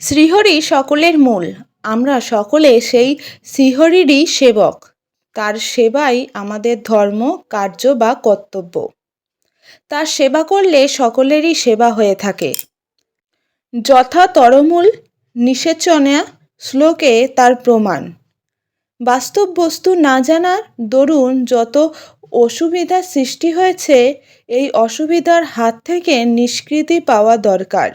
শ্রীহরি সকলের মূল, আমরা সকলে সেই শ্রীহরিরই সেবক। তার সেবাই আমাদের ধর্ম, কার্য বা কর্তব্য। তার সেবা করলে সকলেরই সেবা হয়ে থাকে। যথা তরমূল নিষেচনা শ্লোকে তার প্রমাণ। বাস্তব বস্তু না জানার দরুন যত অসুবিধার সৃষ্টি হয়েছে, এই অসুবিধার হাত থেকে নিষ্কৃতি পাওয়া দরকার।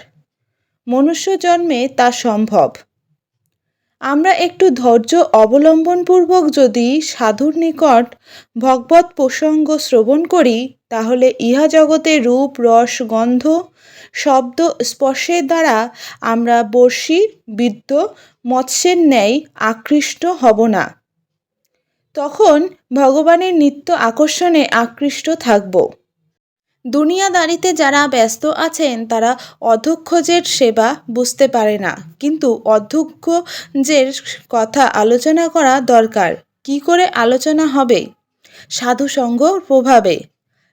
মনুষ্য জন্মে তা সম্ভব। আমরা একটু ধৈর্য অবলম্বনপূর্বক যদি সাধুর নিকট ভগবত প্রসঙ্গ শ্রবণ করি, তাহলে ইহা জগতে রূপ, রস, গন্ধ, শব্দ, স্পর্শের দ্বারা আমরা বর্ষী বিদ্য মৎস্যের ন্যায় আকৃষ্ট হব না। তখন ভগবানের নিত্য আকর্ষণে আকৃষ্ট থাকব। দুনিয়াদারিতে যারা ব্যস্ত আছেন, তারা অধ্যক্ষজের সেবা বুঝতে পারে না। কিন্তু অধ্যক্ষজের কথা আলোচনা করা দরকার। কি করে আলোচনা হবে? সাধু সঙ্গ প্রভাবে।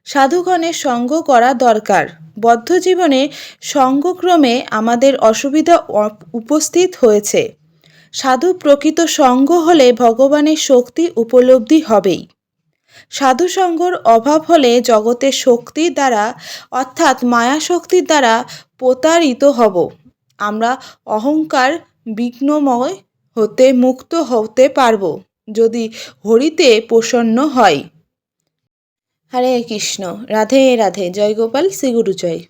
সাধুগণের সঙ্গ করা দরকার। বদ্ধ জীবনে সঙ্গক্রমে আমাদের অসুবিধা উপস্থিত হয়েছে। সাধু প্রকৃত সঙ্গ হলে ভগবানের শক্তি উপলব্ধি হবেই। সাধু সঙ্গর অভাব হলে জগতে শক্তির দ্বারা, অর্থাৎ মায়া শক্তির দ্বারা প্রতারিত হব। আমরা অহংকার বিঘ্নময় হতে মুক্ত হতে পারব, যদি হরিতে প্রসন্ন হয় হরে কৃষ্ণ। রাধে রাধে। জয় গোপাল। শ্রী গুরু জয়।